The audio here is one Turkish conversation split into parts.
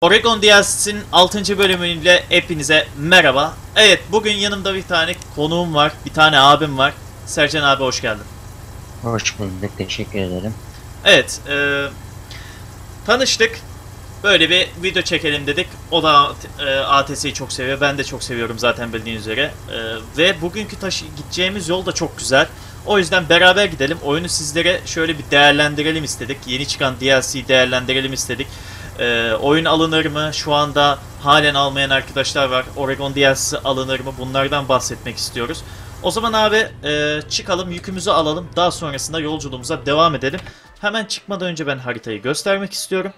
Oregon DLC'nin 6. bölümüyle hepinize merhaba. Evet bugün yanımda bir tane konuğum var, bir tane abim var. Sercan abi hoş geldin. Hoş bulduk, teşekkür ederim. Evet, e, tanıştık. Böyle bir video çekelim dedik. O da e, ATS'yi çok seviyor. Ben de çok seviyorum zaten bildiğiniz üzere. E, ve bugünkü taşı gideceğimiz yol da çok güzel. O yüzden beraber gidelim. Oyunu sizlere şöyle bir değerlendirelim istedik. Yeni çıkan DLC'yi değerlendirelim istedik. E, oyun alınır mı? Şu anda halen almayan arkadaşlar var. Oregon DLC alınır mı? Bunlardan bahsetmek istiyoruz. O zaman abi e, çıkalım, yükümüzü alalım. Daha sonrasında yolculuğumuza devam edelim. Hemen çıkmadan önce ben haritayı göstermek istiyorum.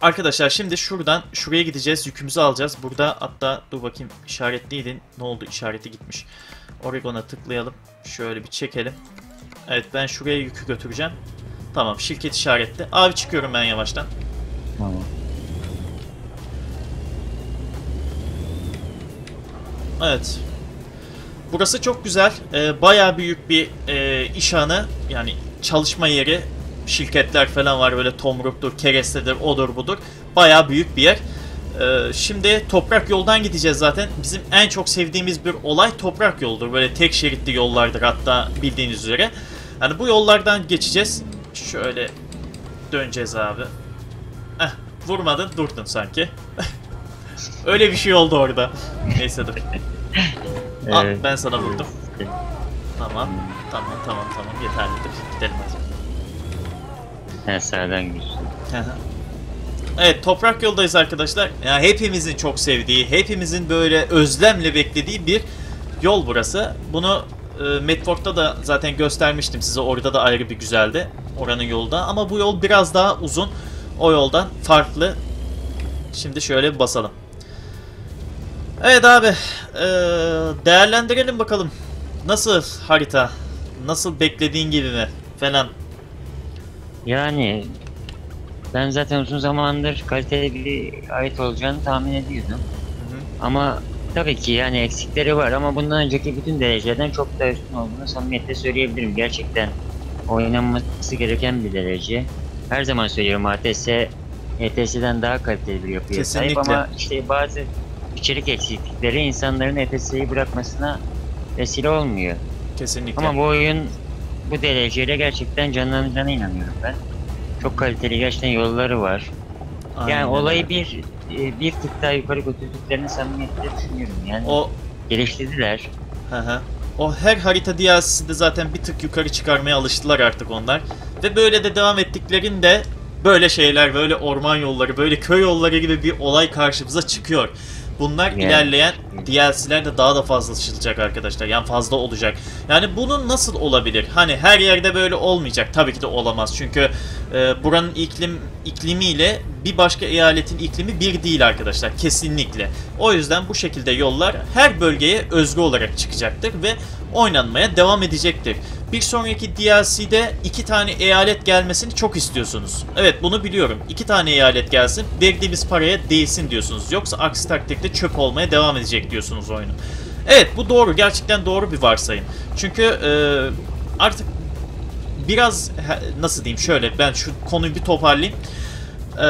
Arkadaşlar şimdi şuradan şuraya gideceğiz. Yükümüzü alacağız. Burada hatta dur bakayım işaretliydin. Ne oldu? İşareti gitmiş. Oregon'a tıklayalım. Şöyle bir çekelim. Evet ben şuraya yükü götüreceğim. Tamam şirket işaretli. Abi çıkıyorum ben yavaştan. Tamam. Evet. Burası çok güzel. Ee, bayağı büyük bir e, iş hanı. Yani çalışma yeri. Şirketler falan var böyle tomruktur, kerestedir, odur budur. Bayağı büyük bir yer. Ee, şimdi toprak yoldan gideceğiz zaten. Bizim en çok sevdiğimiz bir olay toprak yoldur. Böyle tek şeritli yollardır hatta bildiğiniz üzere. Yani bu yollardan geçeceğiz. Şöyle döneceğiz abi. Vurmadın durdun sanki. Öyle bir şey oldu orada. Neyse dur. Al Evet. ben sana vurdum. Tamam. Tamam tamam tamam yeterlidir. Gidelim hadi. Ha, sağdan güzel. evet toprak yoldayız arkadaşlar. Ya hepimizin çok sevdiği, hepimizin böyle özlemle beklediği bir yol burası. Bunu e, Medford'da da zaten göstermiştim size. Orada da ayrı bir güzeldi. Oranın yolda. Ama bu yol biraz daha uzun. O yoldan farklı. Şimdi şöyle bir basalım. Evet abi. e, değerlendirelim bakalım. Nasıl harita? Nasıl beklediğin gibi mi? Falan. Yani ben zaten uzun zamandır kaliteli bir ait olacağını tahmin ediyordum. Hı hı. Ama tabii ki yani eksikleri var ama bundan önceki bütün derecelerden çok daha üstün olduğunu samimiyetle söyleyebilirim. Gerçekten oynanması gereken bir derece. Her zaman söylüyorum ATS ETS'den daha kaliteli bir yapıya sahip Kesinlikle. ama işte bazı içerik eksiklikleri insanların ETS'yi bırakmasına vesile olmuyor. Kesinlikle. Ama bu oyun bu dereceyle gerçekten canlanacağına inanıyorum ben. Çok kaliteli gerçekten yolları var. Aynen yani olayı bir e, bir tık daha yukarı götürdüklerini samimiyetle düşünüyorum. Yani O geliştirdiler. Hı hı. O her harita DLC'sinde zaten bir tık yukarı çıkarmaya alıştılar artık onlar. Ve böyle de devam ettiklerinde böyle şeyler, böyle orman yolları, böyle köy yolları gibi bir olay karşımıza çıkıyor. Bunlar Yani. ilerleyen DLC'lerde daha da fazla çıkacak arkadaşlar. Yani fazla olacak. Yani bunun nasıl olabilir? Hani her yerde böyle olmayacak. Tabii ki de olamaz. Çünkü e, buranın iklim iklimiyle bir başka eyaletin iklimi bir değil arkadaşlar. Kesinlikle. O yüzden bu şekilde yollar her bölgeye özgü olarak çıkacaktır ve oynanmaya devam edecektir. Bir sonraki DLC'de iki tane eyalet gelmesini çok istiyorsunuz. Evet bunu biliyorum. İki tane eyalet gelsin, verdiğimiz paraya değsin diyorsunuz. Yoksa aksi takdirde çöp olmaya devam edecek diyorsunuz oyunu. Evet bu doğru. Gerçekten doğru bir varsayım. Çünkü e, artık biraz nasıl diyeyim şöyle ben şu konuyu bir toparlayayım. Ee,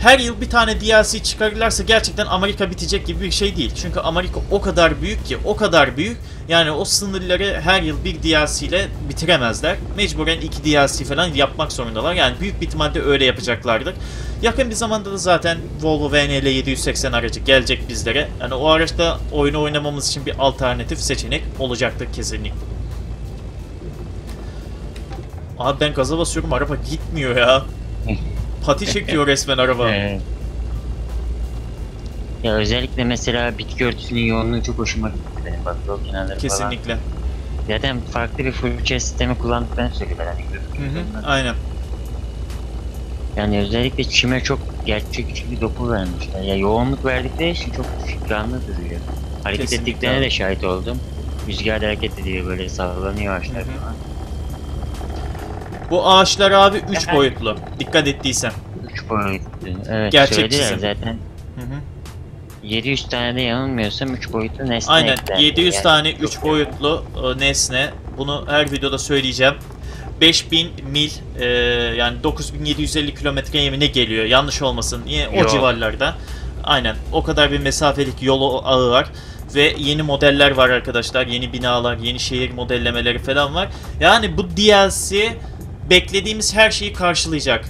her yıl bir tane DLC çıkarırlarsa gerçekten Amerika bitecek gibi bir şey değil. Çünkü Amerika o kadar büyük ki, o kadar büyük. Yani o sınırları her yıl bir DLC ile bitiremezler. Mecburen iki DLC falan yapmak zorundalar. Yani büyük bir ihtimalle öyle yapacaklardır. Yakın bir zamanda da zaten Volvo VNL 780 aracı gelecek bizlere. Yani o araçta oyunu oynamamız için bir alternatif seçenek olacaktır kesinlikle. Abi ben gaza basıyorum araba gitmiyor ya. Pati çekiyor resmen araba. Ya özellikle mesela bitki örtüsünün yoğunluğu çok hoşuma gitti benim bak yol kenarları falan. Kesinlikle. Zaten farklı bir fırça sistemi kullandıklarını söylüyorlar. Hani Hı hı, aynen. Yani özellikle çime çok gerçekçi bir doku vermişler. Ya yoğunluk verdikleri için çok canlı duruyor. Hareket Kesinlikle ettiklerine de şahit oldum. Rüzgar hareket ediyor böyle sallanıyor ağaçlar falan. Bu ağaçlar abi 3 Efendim? boyutlu. Dikkat ettiysen. Üç boyutlu. Evet Gerçek çizim. zaten. Hı hı. 700 tane de yanılmıyorsam 3 boyutlu nesne Aynen eklendi. 700 Yani tane çok 3 boyutlu e, nesne. Bunu her videoda söyleyeceğim. 5000 mil e, yani 9750 kilometre mi ne geliyor yanlış olmasın yine o Yo. civarlarda. Aynen o kadar bir mesafelik yolu ağı var ve yeni modeller var arkadaşlar. Yeni binalar, yeni şehir modellemeleri falan var. Yani bu DLC beklediğimiz her şeyi karşılayacak.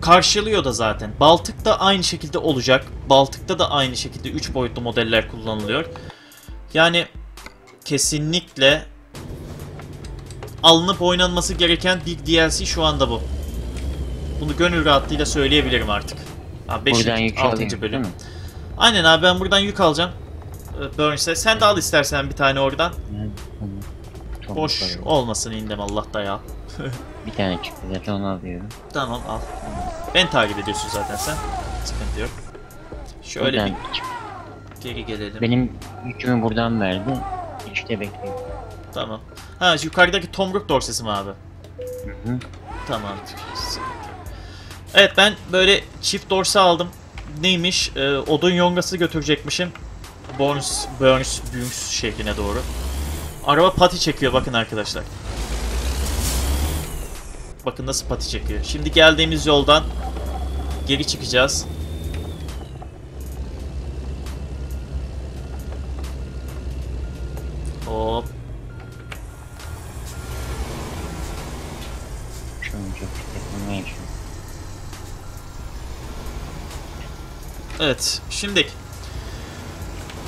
Karşılıyor da zaten. Baltık'ta aynı şekilde olacak. Baltık'ta da aynı şekilde 3 boyutlu modeller kullanılıyor. Yani kesinlikle alınıp oynanması gereken bir DLC şu anda bu. Bunu gönül rahatlığıyla söyleyebilirim artık. Ha, 5. Buradan yük 6. alayım, bölüm. Aynen abi ben buradan yük alacağım. Ee, Burns'e. Sen de al istersen bir tane oradan. Boş olmasın indem Allah da ya. Bir tane çıktı zaten onu alıyorum. Tamam al. Ben takip ediyorsun zaten sen. Sıkıntı yok. Şöyle Buradan bir çık- geri gelelim. Benim yükümü buradan verdi. İşte bekliyorum. Tamam. Ha yukarıdaki tomruk dorsesi mi abi? Hı hı. Tamam. Evet ben böyle çift dorse aldım. Neymiş? Ee, odun yongası götürecekmişim. Burns, Burns, Burns şehrine doğru. Araba pati çekiyor bakın arkadaşlar. Bakın nasıl pati çekiyor. Şimdi geldiğimiz yoldan geri çıkacağız. Hop. Evet, şimdi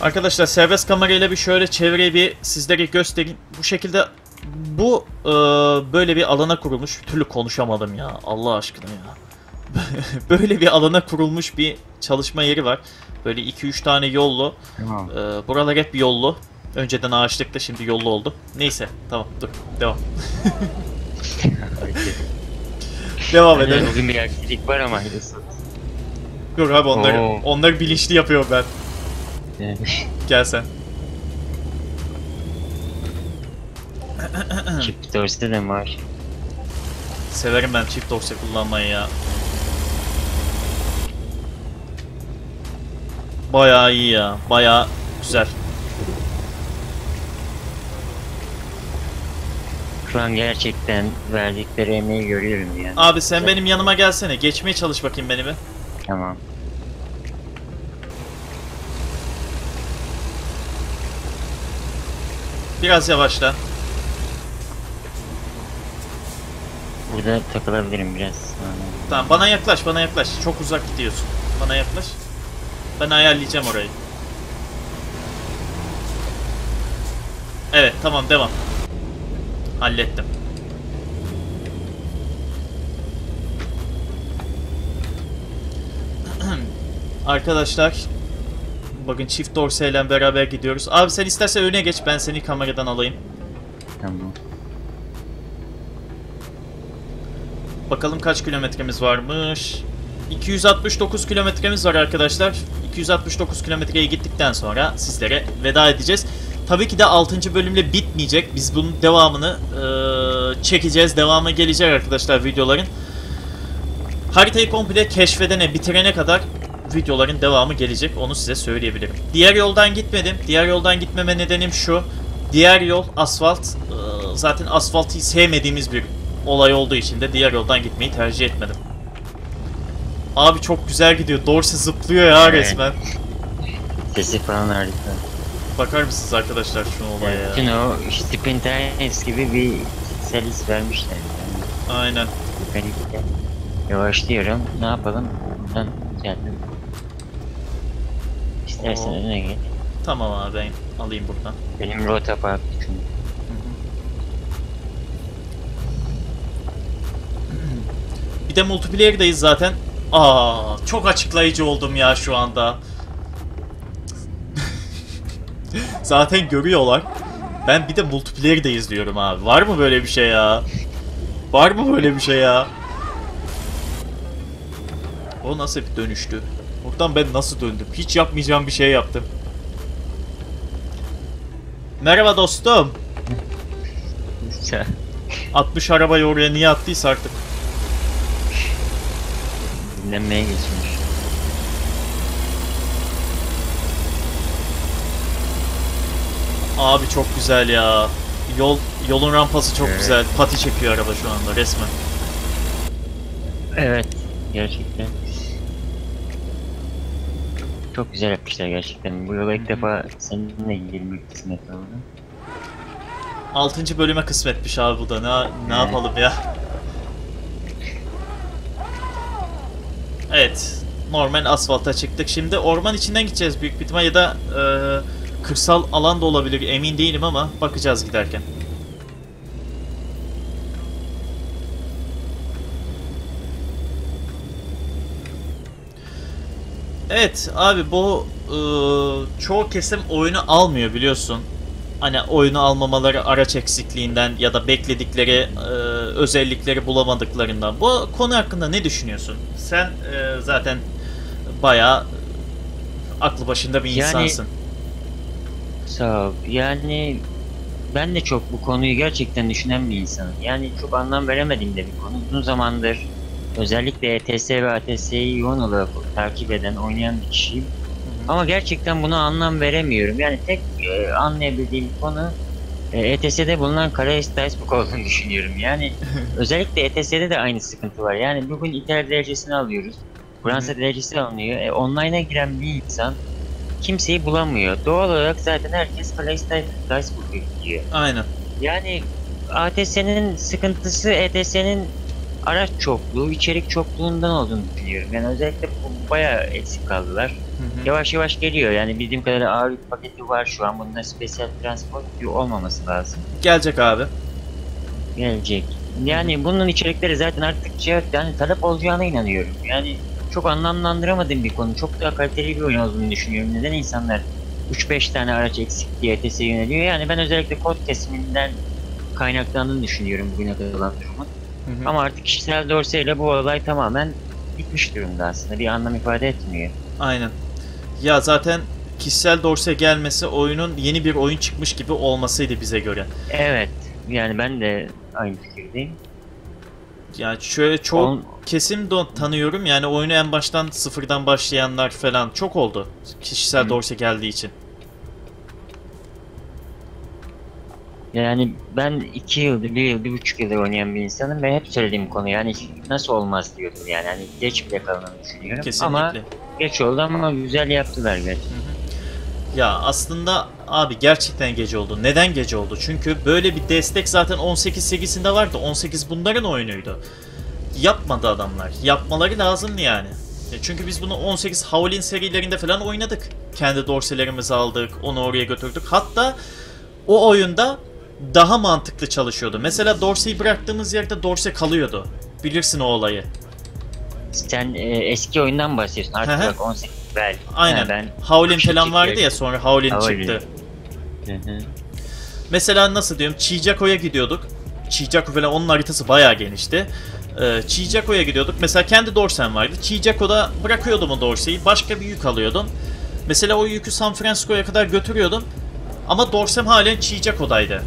arkadaşlar serbest kamerayla bir şöyle çevreyi bir sizlere göstereyim. Bu şekilde bu e, böyle bir alana kurulmuş. Bir türlü konuşamadım ya. Allah aşkına ya. böyle bir alana kurulmuş bir çalışma yeri var. Böyle 2-3 tane yollu. Tamam. E, buralar hep yollu. Önceden ağaçlıkta şimdi yollu oldu. Neyse tamam dur devam. devam edelim. Yani bugün bir aksilik var ama. Yok abi onları, Oo. onları bilinçli yapıyorum ben. Yani Gel sen. Çift dorsi de var. Severim ben çift dorse kullanmayı ya. Bayağı iyi ya. Bayağı güzel. Şu an gerçekten verdikleri emeği görüyorum ya. Abi sen benim yanıma gelsene. Geçmeye çalış bakayım beni bir. Tamam. Biraz yavaşla. Burada takılabilirim biraz. Tamam bana yaklaş bana yaklaş. Çok uzak gidiyorsun. Bana yaklaş. Ben ayarlayacağım orayı. Evet tamam devam. Hallettim. Arkadaşlar Bakın çift dorseyle beraber gidiyoruz. Abi sen istersen öne geç ben seni kameradan alayım. Tamam. Bakalım kaç kilometremiz varmış. 269 kilometremiz var arkadaşlar. 269 kilometreye gittikten sonra sizlere veda edeceğiz. Tabii ki de 6. bölümle bitmeyecek. Biz bunun devamını eee, çekeceğiz. Devamı gelecek arkadaşlar videoların. Haritayı komple keşfedene, bitirene kadar videoların devamı gelecek. Onu size söyleyebilirim. Diğer yoldan gitmedim. Diğer yoldan gitmeme nedenim şu. Diğer yol asfalt. Eee, zaten asfaltı sevmediğimiz bir olay olduğu için de diğer yoldan gitmeyi tercih etmedim. Abi çok güzel gidiyor. Dorse zıplıyor ya resmen. Sesi falan harika. Bakar mısınız arkadaşlar şuna olaya ya? Bütün o Stephen Tynes gibi bir servis vermişler. Yani Aynen. mekanikte. Yavaşlıyorum. Ne yapalım? Buradan geldim. İstersen Oo. gel. Tamam abi ben alayım buradan. Benim rota farklı çünkü. Bir de multiplayer'dayız zaten. Aa, çok açıklayıcı oldum ya şu anda. zaten görüyorlar. Ben bir de multiplayer'dayız diyorum abi. Var mı böyle bir şey ya? Var mı böyle bir şey ya? O nasıl bir dönüştü? Oradan ben nasıl döndüm? Hiç yapmayacağım bir şey yaptım. Merhaba dostum. 60 arabayı oraya niye attıysa artık. Dinlenmeye geçmiş. Abi çok güzel ya. Yol Yolun rampası çok Evet. güzel. Pati çekiyor araba şu anda resmen. Evet. Gerçekten. Çok güzel yapmışlar gerçekten. Bu yola ilk defa seninle girmek kısmet oldu. 6. bölüme kısmetmiş abi bu da. Ne, ne Evet. yapalım ya. Evet. Normal asfalta çıktık. Şimdi orman içinden gideceğiz büyük bir ya da e, kırsal alan da olabilir. Emin değilim ama bakacağız giderken. Evet abi bu e, çoğu kesim oyunu almıyor biliyorsun. Hani oyunu almamaları araç eksikliğinden ya da bekledikleri e, özellikleri bulamadıklarından. Bu konu hakkında ne düşünüyorsun? Sen e, zaten bayağı aklı başında bir Yani- insansın. Sağ ol. Yani ben de çok bu konuyu gerçekten düşünen bir insanım. Yani çok anlam veremediğim de bir konu. Uzun zamandır özellikle ETS ve ATS'yi yoğun olarak takip eden, oynayan bir kişiyim. Ama gerçekten buna anlam veremiyorum. Yani tek e, anlayabildiğim konu ETS'de bulunan kara Icebook olduğunu düşünüyorum. Yani özellikle ETS'de de aynı sıkıntı var. Yani bugün İtalya derecesini alıyoruz. Fransa Hı derecesi alınıyor. E, online'a giren bir insan kimseyi bulamıyor. Doğal olarak zaten herkes kara Icebook bekliyor. Aynen. Yani ATS'nin sıkıntısı ETS'nin araç çokluğu, içerik çokluğundan olduğunu düşünüyorum. Yani özellikle bayağı eksik kaldılar. Hı. Yavaş yavaş geliyor. Yani bildiğim kadarıyla ağır yük paketi var şu an. Bunda spesiyel transport yük olmaması lazım. Gelecek abi. Gelecek. Yani bunun içerikleri zaten arttıkça yani talep olacağına inanıyorum. Yani çok anlamlandıramadığım bir konu. Çok daha kaliteli bir oyun olduğunu düşünüyorum. Neden insanlar 3-5 tane araç eksik diye ETS'e yöneliyor? Yani ben özellikle kod kesiminden kaynaklandığını düşünüyorum bugüne kadar olan durumun. Hı hı. Ama artık kişisel dorseyle bu olay tamamen bitmiş durumda aslında. Bir anlam ifade etmiyor. Aynen. Ya zaten kişisel dorse gelmesi oyunun yeni bir oyun çıkmış gibi olmasıydı bize göre. Evet. Yani ben de aynı fikirdeyim. Yani şöyle çok On- kesim de tanıyorum. Yani oyunu en baştan sıfırdan başlayanlar falan çok oldu. Kişisel Hı. dorse geldiği için. Yani ben iki yıldır, bir yıl, bir buçuk yıldır oynayan bir insanım ve hep söylediğim konu yani nasıl olmaz diyordum yani hani geç bile kalınır düşünüyorum Kesinlikle. ama geç oldu ama güzel yaptılar gerçekten. Ya aslında abi gerçekten gece oldu. Neden gece oldu? Çünkü böyle bir destek zaten 18 seviyesinde vardı. 18 bunların oyunuydu. Yapmadı adamlar. Yapmaları lazımdı yani. Ya Çünkü biz bunu 18 Howlin serilerinde falan oynadık. Kendi dorselerimizi aldık, onu oraya götürdük. Hatta o oyunda daha mantıklı çalışıyordu. Mesela dorseyi bıraktığımız yerde dorse kalıyordu. Bilirsin o olayı. Sen e, eski oyundan bahsediyorsun artık bak 18 bel. Aynen. Ha, ben Howlin falan vardı ya sonra Howlin Howlin. çıktı. Mesela nasıl diyorum Chijako'ya gidiyorduk. Chijako falan onun haritası bayağı genişti. Ee, Chijako'ya gidiyorduk. Mesela kendi dorsen vardı. Chijako'da bırakıyordum o dorseyi. Başka bir yük alıyordum. Mesela o yükü San Francisco'ya kadar götürüyordum. Ama dorsem halen Chijako'daydı.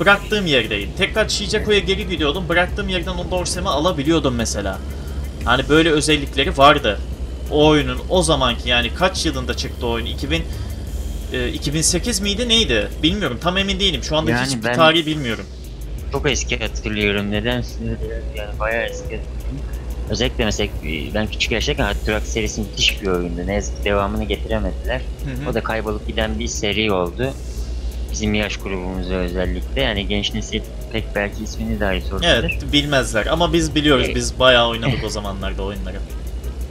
Bıraktığım yerdeydi. Tekrar Chijako'ya geri gidiyordum. Bıraktığım yerden o dorsemi alabiliyordum mesela. Hani böyle özellikleri vardı. O oyunun o zamanki yani kaç yılında çıktı oyun? 2000 e, 2008 miydi neydi? Bilmiyorum tam emin değilim. Şu anda Yani hiçbir ben- tarihi bilmiyorum. Çok eski hatırlıyorum. Neden? Yani bayağı eski hatırlıyorum. Özellikle mesela e, ben küçük yaştayken Rock serisi müthiş bir oyundu. Ne yazık ki devamını getiremediler. Hı hı. O da kaybolup giden bir seri oldu. Bizim yaş grubumuzda özellikle. Yani genç nesil pek belki ismini dahi sorulur. Evet bilmezler ama biz biliyoruz. Biz bayağı oynadık o zamanlarda oyunları.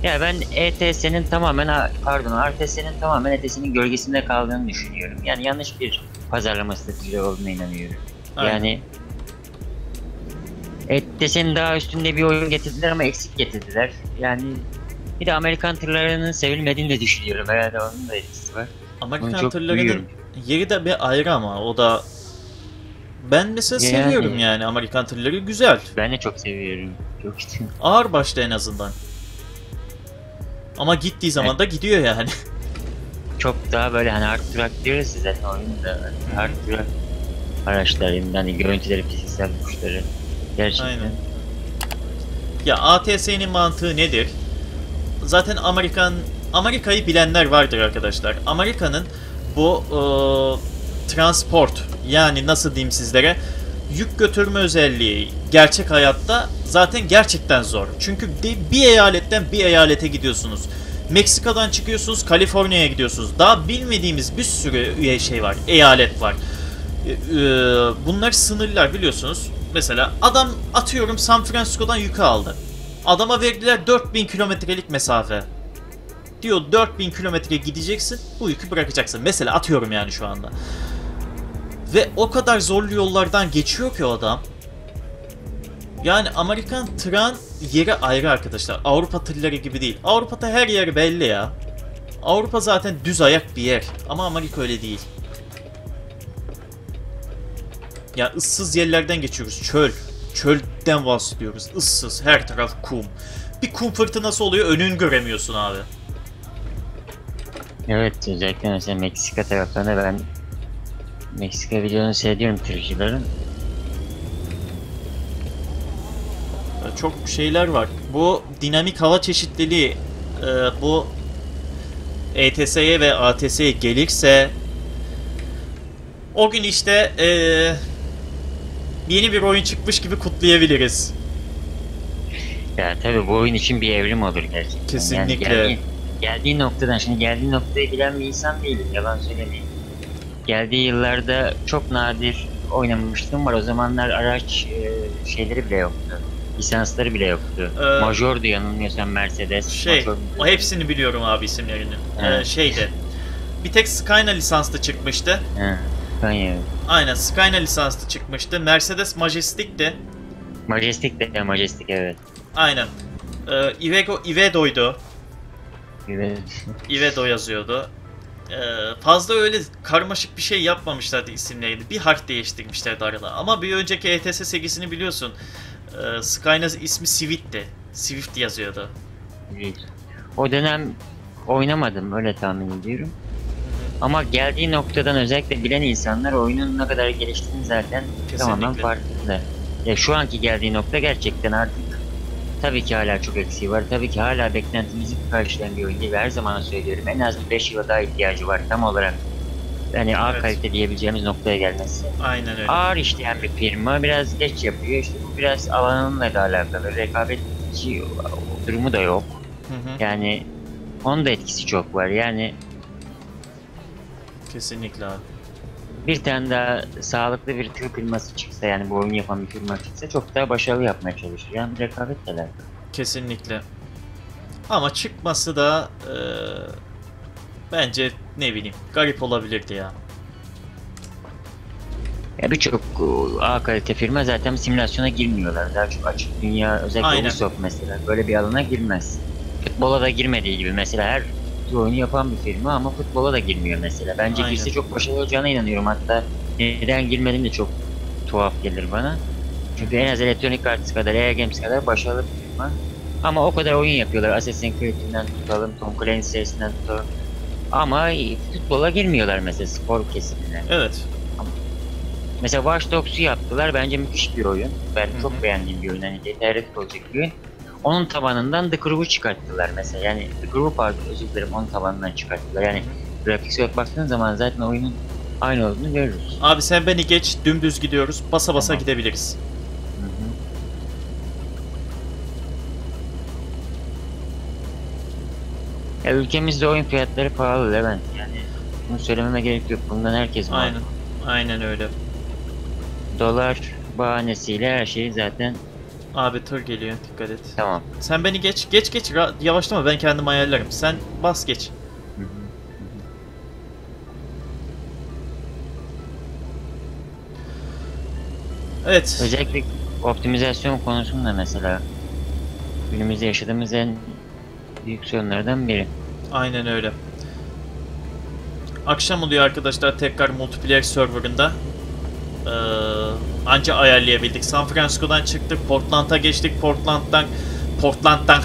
Ya ben ETS'nin tamamen pardon RTS'nin tamamen ETS'nin gölgesinde kaldığını düşünüyorum. Yani yanlış bir pazarlama stratejileri olduğuna inanıyorum. Aynen. Yani ETS'nin daha üstünde bir oyun getirdiler ama eksik getirdiler. Yani bir de Amerikan tırlarının sevilmediğini de düşünüyorum. Herhalde onun da etkisi var. Amerikan tırlarının. Yeri de bir ayrı ama o da ben mesela Yani- seviyorum yani Amerikan tırları güzel. Ben de çok seviyorum. Çok. Ağır başta en azından. Ama gittiği zaman da gidiyor yani. Çok daha böyle hani hard track diyoruz zaten oyunda. Hani hard track araçların hani görüntüleri, fiziksel güçleri. Gerçekten. Aynen. Ya ATS'nin mantığı nedir? Zaten Amerikan Amerika'yı bilenler vardır arkadaşlar. Amerika'nın bu e, transport yani nasıl diyeyim sizlere yük götürme özelliği gerçek hayatta zaten gerçekten zor. Çünkü bir eyaletten bir eyalete gidiyorsunuz. Meksika'dan çıkıyorsunuz, Kaliforniya'ya gidiyorsunuz. Daha bilmediğimiz bir sürü şey var, eyalet var. Ee, e, bunlar sınırlar biliyorsunuz. Mesela adam atıyorum San Francisco'dan yükü aldı. Adama verdiler 4000 kilometrelik mesafe. Diyor 4000 kilometre gideceksin, bu yükü bırakacaksın. Mesela atıyorum yani şu anda. Ve o kadar zorlu yollardan geçiyor ki o adam. Yani Amerikan tren yeri ayrı arkadaşlar. Avrupa tırları gibi değil. Avrupa'da her yer belli ya. Avrupa zaten düz ayak bir yer. Ama Amerika öyle değil. Ya ıssız yerlerden geçiyoruz. Çöl. Çölden bahsediyoruz. Issız. Her taraf kum. Bir kum fırtınası oluyor önünü göremiyorsun abi. Evet özellikle mesela Meksika taraflarında ben Meksika videolarını seyrediyorum tırcıların. Ee, Çok şeyler var. Bu dinamik hava çeşitliliği e, bu ETS'ye ve ATS'ye gelirse o gün işte e, yeni bir oyun çıkmış gibi kutlayabiliriz. Ya tabii bu oyun için bir evrim olur gerçekten. Kesinlikle. Yani geldiği, geldiği noktadan, şimdi geldiği noktayı bilen bir insan değilim, yalan söylemeyeyim. Geldiği yıllarda çok nadir oynamıştım var. O zamanlar araç e, şeyleri bile yoktu. Lisansları bile yoktu. Ee, Major'du yanılmıyorsam Mercedes. Şey, Major- o hepsini biliyorum abi isimlerini. Ee, şeydi. Bir tek Skyna lisanslı çıkmıştı. Scania. Aynen Skyna lisanslı çıkmıştı. Mercedes Majestic'ti. Majestic de Majestic evet. Aynen. Ee, Iveco, Ivedo'ydu. Ivedo yazıyordu. Ee, fazla öyle karmaşık bir şey yapmamışlardı isimlerini. Bir harf değiştirmişlerdi arada. Ama bir önceki ETS serisini biliyorsun. Ee, Skyna'nın ismi Swift'ti. Swift yazıyordu. Evet. O dönem oynamadım öyle tahmin ediyorum. Ama geldiği noktadan özellikle bilen insanlar oyunun ne kadar geliştiğini zaten tamamen Kesinlikle. farkında. Ya şu anki geldiği nokta gerçekten artık tabii ki hala çok eksiği var. Tabii ki hala beklentimizi karşılayan bir oyun değil. Ve Her zaman söylüyorum en az bir 5 yıla daha ihtiyacı var tam olarak. Yani A Evet. kalite diyebileceğimiz noktaya gelmesi. Aynen öyle. Ağır işleyen bir firma biraz geç yapıyor. İşte bu biraz alanınla da alakalı. Rekabetçi durumu da yok. Hı hı. Yani onun da etkisi çok var. Yani Kesinlikle abi. Bir tane daha sağlıklı bir tır firması çıksa yani bu oyunu yapan bir firma çıksa çok daha başarılı yapmaya çalışır. Yani rekabet de alakalı. Kesinlikle. Ama çıkması da e, bence ne bileyim garip olabilirdi ya. Ya birçok e, A kalite firma zaten simülasyona girmiyorlar. Daha çok açık dünya özellikle Aynen. Ubisoft mesela böyle bir alana girmez. Futbola da girmediği gibi mesela her oyunu yapan bir firma ama futbola da girmiyor mesela. Bence Aynen. girse çok başarılı olacağına inanıyorum. Hatta neden girmedim de çok tuhaf gelir bana. Çünkü en az Electronic Arts kadar, EA Games kadar başarılı bir firma. Ama o kadar oyun yapıyorlar. Assassin's Creed'inden tutalım, Tom Clancy serisinden tutalım. Ama futbola girmiyorlar mesela spor kesimine. Evet. Mesela Watch Dogs'u yaptılar. Bence müthiş bir oyun. Ben Hı çok beğendiğim bir oyun. Hani detaylı olacak bir oyun. Onun tabanından The Groove'u çıkarttılar mesela. Yani The Groove pardon özür dilerim onun tabanından çıkarttılar. Yani grafik olarak baktığın zaman zaten oyunun aynı olduğunu görürüz. Abi sen beni geç dümdüz gidiyoruz. Basa basa Tamam. gidebiliriz. Hı hı. Ya ülkemizde oyun fiyatları pahalı Levent. Yani bunu söylememe gerek yok. Bundan herkes var. Aynen. Aynen öyle. Dolar bahanesiyle her şey zaten Abi tır geliyor dikkat et. tamam. Sen beni geç. Geç geç yavaşlama ben kendim ayarlarım. Sen bas geç. Hı hı. Evet. Özellikle optimizasyon konusunda mesela günümüzde yaşadığımız en büyük sorunlardan biri. Aynen öyle. Akşam oluyor arkadaşlar tekrar multiplayer serverında. Ee, anca ayarlayabildik. San Francisco'dan çıktık, Portland'a geçtik. Portland'dan Portland'dan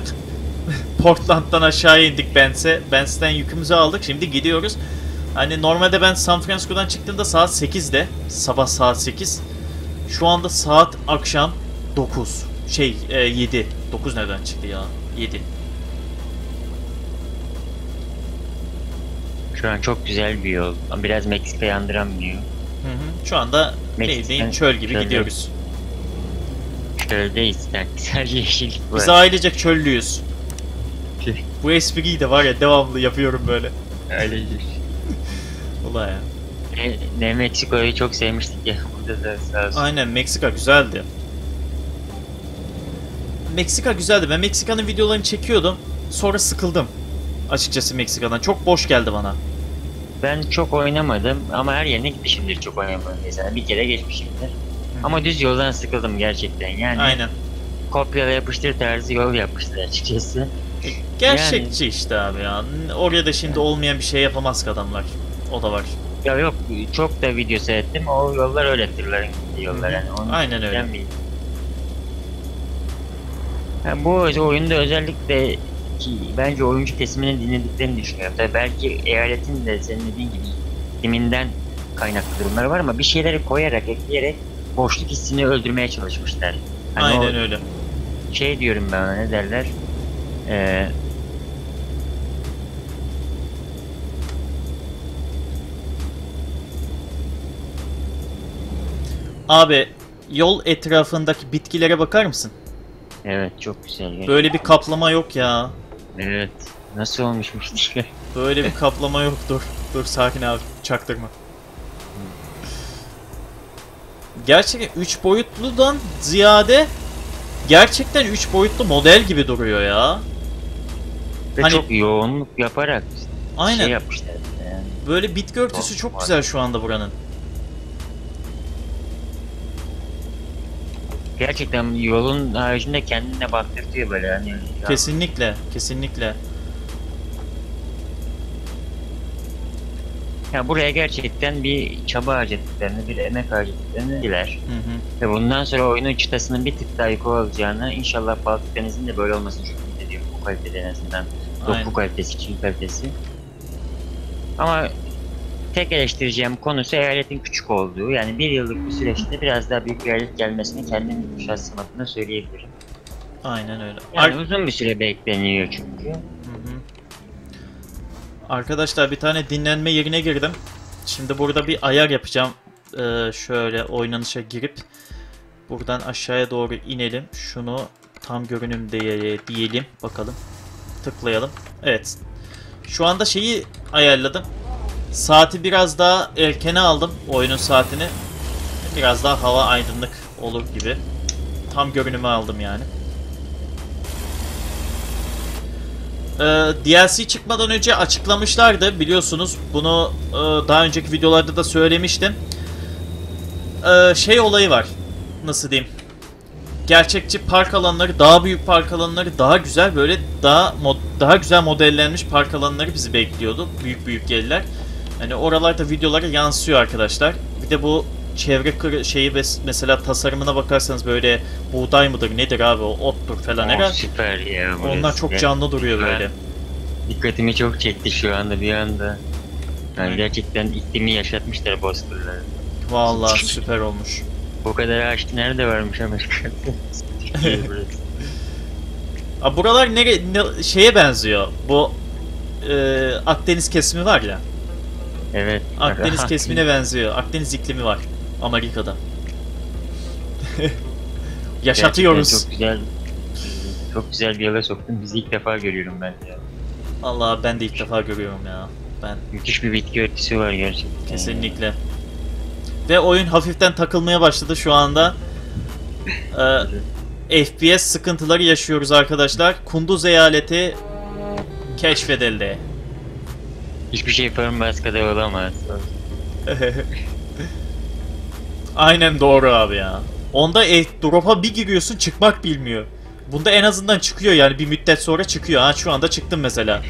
Portland'dan aşağıya indik Bense. Bense'den yükümüzü aldık. Şimdi gidiyoruz. Hani normalde ben San Francisco'dan çıktığımda saat 8'de. Sabah saat 8. Şu anda saat akşam 9. Şey e, 7. 9 nereden çıktı ya? 7. Şu an çok güzel bir yol. Biraz Meksika'yı andıran bir yol. Hı Hı. Şu anda bildiğin çöl gibi çölde. gidiyoruz. Çöldeyiz yani. Yeşillik var. Biz ailecek çöllüyüz. Bu espriyi de var ya devamlı yapıyorum böyle. Öyledir. Ulan ya. Ne, ne Meksiko'yu çok sevmiştik ya. Burada da sağ olsun. Aynen Meksika güzeldi. Meksika güzeldi. Ben Meksika'nın videolarını çekiyordum. Sonra sıkıldım. Açıkçası Meksika'dan. Çok boş geldi bana. Ben çok oynamadım ama her yerine gitmişimdir çok oynamadım mesela. Bir kere geçmişimdir. Ama düz yoldan sıkıldım gerçekten. Yani Aynen. kopyala yapıştır tarzı yol yapmışlar açıkçası. Gerçekçi işte abi ya. Oraya da şimdi olmayan bir şey yapamaz ki adamlar. O da var. Ya yok çok da video seyrettim. O yollar öyle tırların yollar yani. Onu Aynen öyle. Ha, bu oyunda özellikle ki bence oyuncu kesiminin dinlediklerini düşünüyorum. Tabii belki eyaletin de senin dediğin gibi ikliminden kaynaklı durumlar var ama bir şeyleri koyarak, ekleyerek boşluk hissini öldürmeye çalışmışlar. Hani Aynen o öyle. şey diyorum ben ona ne derler? Ee, Abi yol etrafındaki bitkilere bakar mısın? evet çok güzel. Böyle bir kaplama yok ya. Evet. Nasıl olmuşmuş diye. Böyle bir kaplama yok. Dur. Dur sakin abi. Çaktırma. Gerçekten 3 boyutludan ziyade gerçekten 3 boyutlu model gibi duruyor ya. Ve Hani- çok yoğunluk yaparak Aynen. şey yapmışlar. Yani. Böyle bitki örtüsü çok güzel şu anda buranın. Gerçekten yolun haricinde kendine baktırtıyor böyle hani. ya Kesinlikle, kesinlikle. Ya buraya gerçekten bir çaba harcadıklarını, bir emek harcadıklarını diler. Hı hı. Ve bundan sonra oyunun çıtasının bir tık daha yukarı olacağını, inşallah Baltık Denizi'nin de böyle olmasını çok ümit ediyorum bu kalitede en azından. Aynen. Doku kalitesi, çiğ kalitesi. Ama tek eleştireceğim konusu eyaletin küçük olduğu. Yani bir yıllık bir süreçte biraz daha büyük bir eyalet gelmesini kendim şahsım adına söyleyebilirim. Aynen öyle. Yani Ar- uzun bir süre bekleniyor çünkü. Hı hı. Arkadaşlar bir tane dinlenme yerine girdim. Şimdi burada bir ayar yapacağım. Ee, şöyle oynanışa girip buradan aşağıya doğru inelim. Şunu tam görünüm diye diyelim. Bakalım. Tıklayalım. Evet. Şu anda şeyi ayarladım. Saati biraz daha erkene aldım. Oyunun saatini. Biraz daha hava aydınlık olur gibi. Tam görünümü aldım yani. Ee, DLC çıkmadan önce açıklamışlardı biliyorsunuz. Bunu e, daha önceki videolarda da söylemiştim. Ee, şey olayı var. Nasıl diyeyim? Gerçekçi park alanları, daha büyük park alanları, daha güzel böyle daha daha güzel modellenmiş park alanları bizi bekliyordu. Büyük büyük yerler. Hani oralarda videolara yansıyor arkadaşlar. Bir de bu çevre şeyi ve mesela tasarımına bakarsanız böyle buğday mıdır nedir abi o ottur falan Oh, süper ya. Onlar çok canlı duruyor Süper. böyle. Dikkatimi çok çekti şu anda bir anda. Yani Hı. gerçekten iklimi yaşatmışlar Bozkır'ları. Vallahi süper olmuş. Bu kadar ağaç nerede varmış Amerika'da? Buralar nere, ne, şeye benziyor. Bu e, Akdeniz kesimi var ya. Evet. Akdeniz rahat. kesimine benziyor. Akdeniz iklimi var Amerika'da. Gerçekten Yaşatıyoruz. Çok güzel. Çok güzel bir yola soktun. Bizi ilk defa görüyorum ben ya. Allah ben de ilk defa görüyorum ya. Ben Müthiş bir bitki örtüsü var gerçekten. kesinlikle. Ve oyun hafiften takılmaya başladı şu anda. Ee, FPS sıkıntıları yaşıyoruz arkadaşlar. Kunduz eyaleti keşfedildi. Hiçbir şey Firmbaska'da olamaz. Aynen doğru abi ya. Onda e, drop'a bir giriyorsun çıkmak bilmiyor. Bunda en azından çıkıyor yani bir müddet sonra çıkıyor. Ha şu anda çıktım mesela.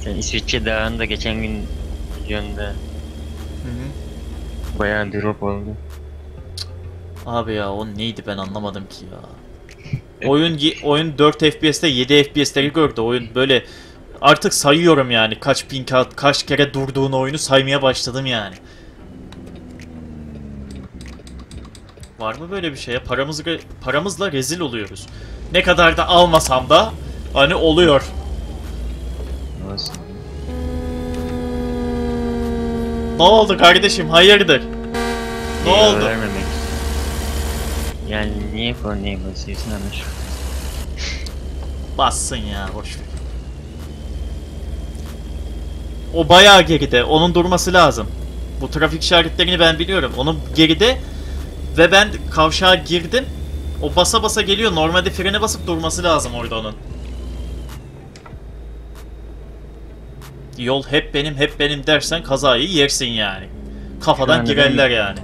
Sen İsviçre Dağı'nda geçen gün videonda Hı hı. bayağı drop oldu. Abi ya o neydi ben anlamadım ki ya. Oyun oyun 4 FPS'te 7 FPS'leri gördü. Oyun böyle artık sayıyorum yani kaç bin ka- kaç kere durduğunu oyunu saymaya başladım yani. Var mı böyle bir şeye? Paramızı paramızla rezil oluyoruz. Ne kadar da almasam da hani oluyor. Ne oldu kardeşim? Hayırdır? Ne oldu? Vermemek. Yani niye kornaya basıyorsun Amir? Bassın ya boş O bayağı geride. Onun durması lazım. Bu trafik işaretlerini ben biliyorum. Onun geride ve ben kavşağa girdim. O basa basa geliyor. Normalde frene basıp durması lazım orada onun. Yol hep benim hep benim dersen kazayı yersin yani. Kafadan anda girerler yani.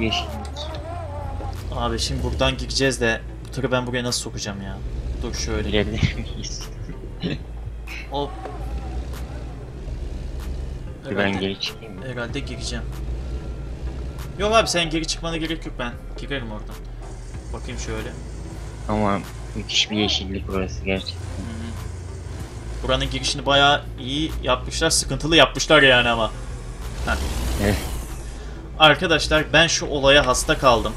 Yeşil. Abi şimdi buradan gireceğiz de bu tırı ben buraya nasıl sokacağım ya? Dur şöyle. Hop. Dur ben geri çıkayım. mı? Herhalde gireceğim. Yok abi sen geri çıkmana gerek yok ben girerim oradan. Bakayım şöyle. Ama müthiş bir yeşillik burası gerçekten. Hı hı. Buranın girişini bayağı iyi yapmışlar. Sıkıntılı yapmışlar yani ama. Heh. Arkadaşlar ben şu olaya hasta kaldım.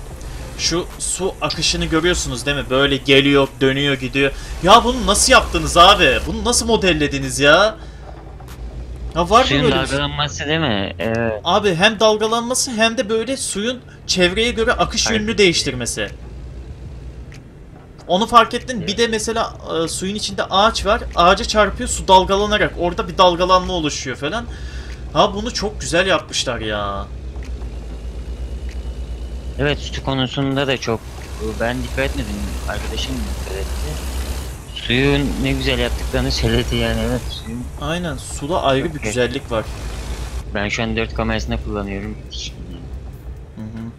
Şu su akışını görüyorsunuz değil mi? Böyle geliyor, dönüyor, gidiyor. Ya bunu nasıl yaptınız abi? Bunu nasıl modellediniz ya? Ya var mı Suyun böyle bir şey? dalgalanması değil mi? Evet. Abi hem dalgalanması hem de böyle suyun çevreye göre akış Aynen. yönünü değiştirmesi. Onu fark ettin. Bir de mesela e, suyun içinde ağaç var. Ağaca çarpıyor su dalgalanarak. Orada bir dalgalanma oluşuyor falan. Ha bunu çok güzel yapmışlar ya. Evet su konusunda da çok ben dikkat etmedim. Arkadaşım dikkat etti. Suyun ne güzel yaptıklarını söyledi yani evet suyun. Aynen suda ayrı bir güzellik var. Ben şu an 4 kamerasında kullanıyorum. Hı hı.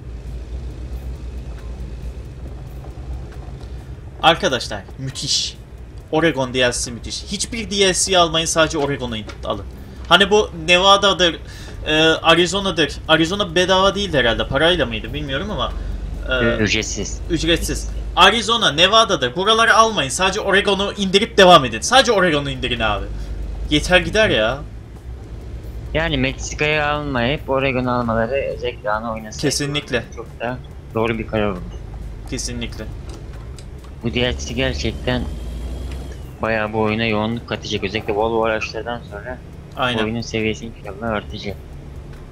Arkadaşlar müthiş. Oregon DLC müthiş. Hiçbir DLC almayın sadece Oregon'u alın. Hani bu Nevada'dır, e, Arizona'dır. Arizona bedava değildi herhalde. Parayla mıydı bilmiyorum ama e, Ücretsiz. ücretsiz. Arizona, Nevada'dır. Buraları almayın. Sadece Oregon'u indirip devam edin. Sadece Oregon'u indirin abi. Yeter gider ya. Yani Meksika'yı almayıp Oregon almaları ana oynasın. Kesinlikle. Çok da doğru bir karar oldu. Kesinlikle. Bu DLC gerçekten bayağı bu oyuna yoğunluk katacak. Özellikle Volvo araçlardan sonra Aynen. oyunun seviyesi inşallah artacak.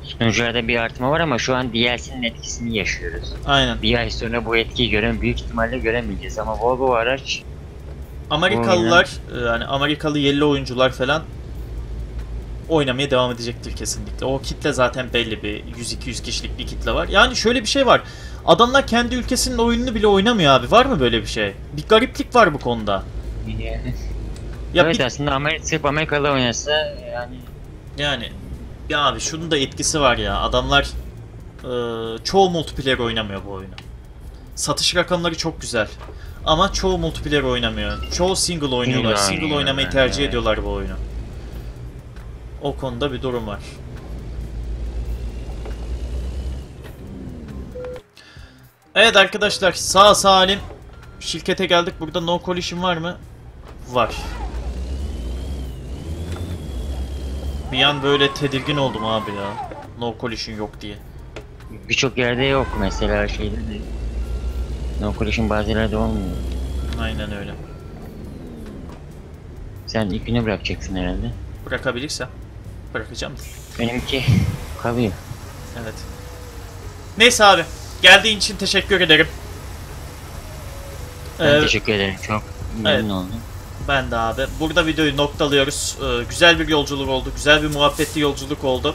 Sunucularda bir artma var ama şu an DLC'nin etkisini yaşıyoruz. Aynen. Bir ay sonra bu etkiyi gören büyük ihtimalle göremeyeceğiz ama Volvo araç Amerikalılar, e, yani Amerikalı yerli oyuncular falan oynamaya devam edecektir kesinlikle. O kitle zaten belli bir 100-200 kişilik bir kitle var. Yani şöyle bir şey var. Adamlar kendi ülkesinin oyununu bile oynamıyor abi. Var mı böyle bir şey? Bir gariplik var bu konuda. Ya evet bir- aslında Amerika, sırf Amerikalı oynasa yani yani ya abi şunun da etkisi var ya. Adamlar e, çoğu multiplayer oynamıyor bu oyunu. Satış rakamları çok güzel. Ama çoğu multiplayer oynamıyor. Çoğu single oynuyorlar. Single oynamayı tercih ediyorlar bu oyunu. O konuda bir durum var. Evet arkadaşlar sağ salim şirkete geldik. Burada no collision var mı? Var. Bir an böyle tedirgin oldum abi ya. No collision yok diye. birçok yerde yok mesela şeyde de No Collision bazı yerlerde olmuyor. Aynen öyle. Sen ipini bırakacaksın herhalde. Bırakabilirsem. Bırakacağım. Benimki kalıyor. Evet. Neyse abi. Geldiğin için teşekkür ederim. Ben Ee, teşekkür ederim çok memnun oldum. Ben de abi. Burada videoyu noktalıyoruz. Ee, güzel bir yolculuk oldu. Güzel bir muhabbetli yolculuk oldu.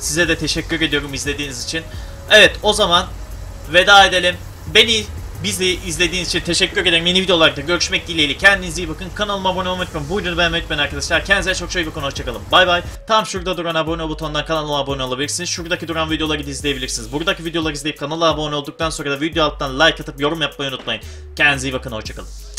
Size de teşekkür ediyorum izlediğiniz için. Evet o zaman veda edelim. Beni bizi izlediğiniz için teşekkür ederim. Yeni videolarda görüşmek dileğiyle. Kendinize iyi bakın. Kanalıma abone olmayı unutmayın. Buyurun beğenmeyi unutmayın arkadaşlar. Kendinize çok çok iyi bakın. Hoşçakalın. Bay bay. Tam şurada duran abone butonundan kanala abone olabilirsiniz. Şuradaki duran videoları da izleyebilirsiniz. Buradaki videoları izleyip kanala abone olduktan sonra da video alttan like atıp yorum yapmayı unutmayın. Kendinize iyi bakın. Hoşçakalın.